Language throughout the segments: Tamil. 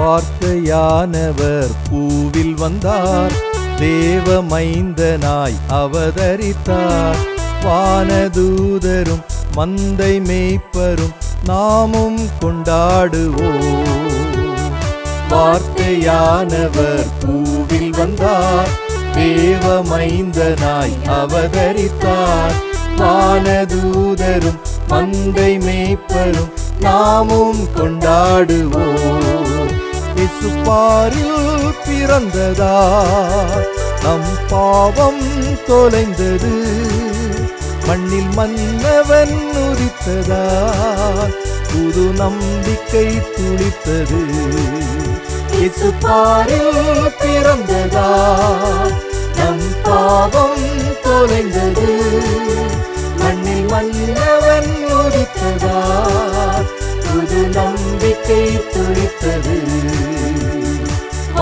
வார்த்தையானவர் பூவில் வந்தார். தேவ மைந்தனாய் அவதரித்தார். வானதூதரும் மந்தை மேய்ப்பரும் நாமும் கொண்டாடுவோம். வார்த்தையானவர் பூவில் வந்தார். தேவ மைந்தனாய் அவதரித்தார். வானதூதரும் மந்தை மேய்ப்பரும் நாமும் கொண்டாடுவோம். இசுப்பாரில் பிறந்ததா? நம் பாவம் தொலைந்தது. மண்ணில் மன்னவன் உரித்ததா புது நம்பிக்கை துளித்தது. இசுப்பாரில் பிறந்ததா? நம் பாவம் தொலைந்தது. மண்ணில் மன்னவன் உரித்ததா புது நம்பிக்கை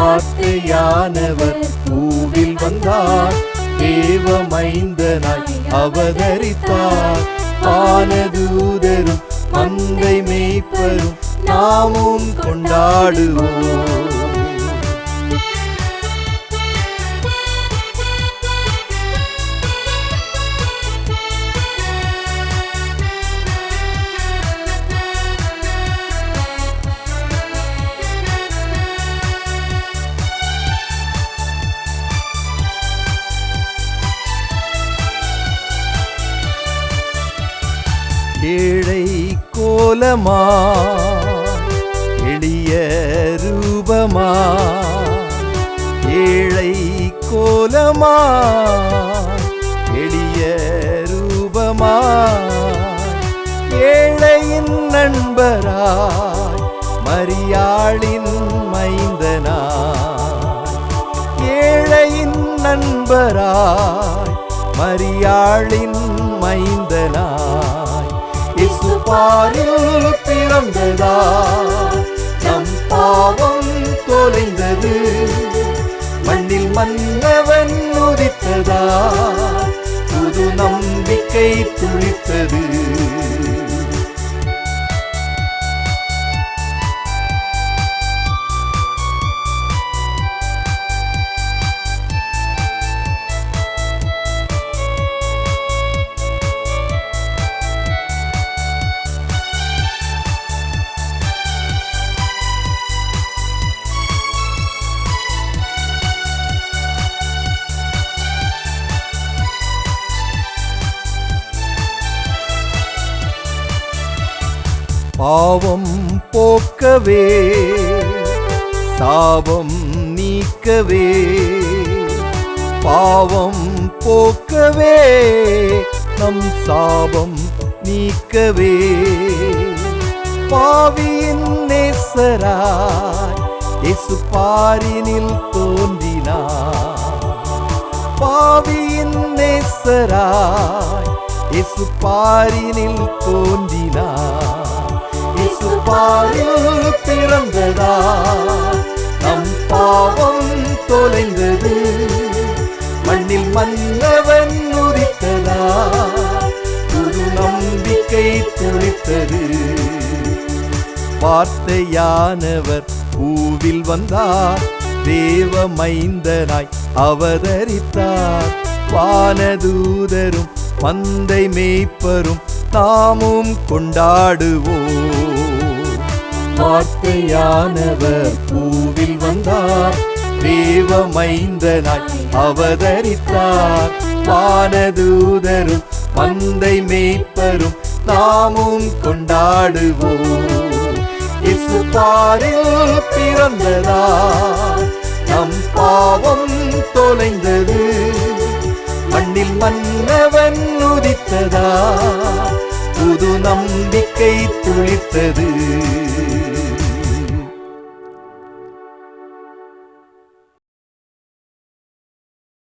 வார்த்தையானவர் பூவில் வந்தார். தேவமைந்தனாய் அவதரித்தார். வானதூதரும் மந்தை மேய்ப்பரும் நாமும் கொண்டாடுவோம். ஏழை கோலமா? எளிய ரூபமா? ஏழை கோலமா? எளிய ரூபமா? ஏழையின் நண்பராய் மரியாளின் மைந்தனா ஏழையின் நண்பராய் மரியாளின் மைந்தனா பாரில் பிறந்ததா? நம் பாவம் தொலைந்தது. மண்ணில் மன்னவன் உதித்ததா? புது நம்பிக்கை துளித்தது. பாவம் போக்கவே தாபம் நீக்கவே பாவம் போக்கவே நம் சாபம் நீக்கவே. பாவியின் நேசராய் இயேசு பாரினில் தோன்றினார். பாவியின் நேசராய் இயேசு பாரினில் தோன்றினார். பாலில் பிறந்ததா? நம் பாவம் தொலைந்தது. மண்ணில் மன்னவன் உதித்ததா? குரு நம்பிக்கை துளித்தது. வார்த்தையானவர் பூவில் வந்தார். தேவ மைந்தனாய் அவதரித்தார். வானதூதரும் பந்தை மேய்ப்பரும் தாமும் கொண்டாடுவோம். வார்த்தையானவர் பூவில் வந்தார். தேவமைந்தனாய் அவதரித்தார். வானதூதரும் மந்தை மேய்ப்பரும் நாமும் கொண்டாடுவோம். இசுபாரில் பிறந்ததா நம் பாவம் தொலைந்தது. மண்ணில் மன்னவன் உதித்ததா? புது நம்பிக்கை துளித்தது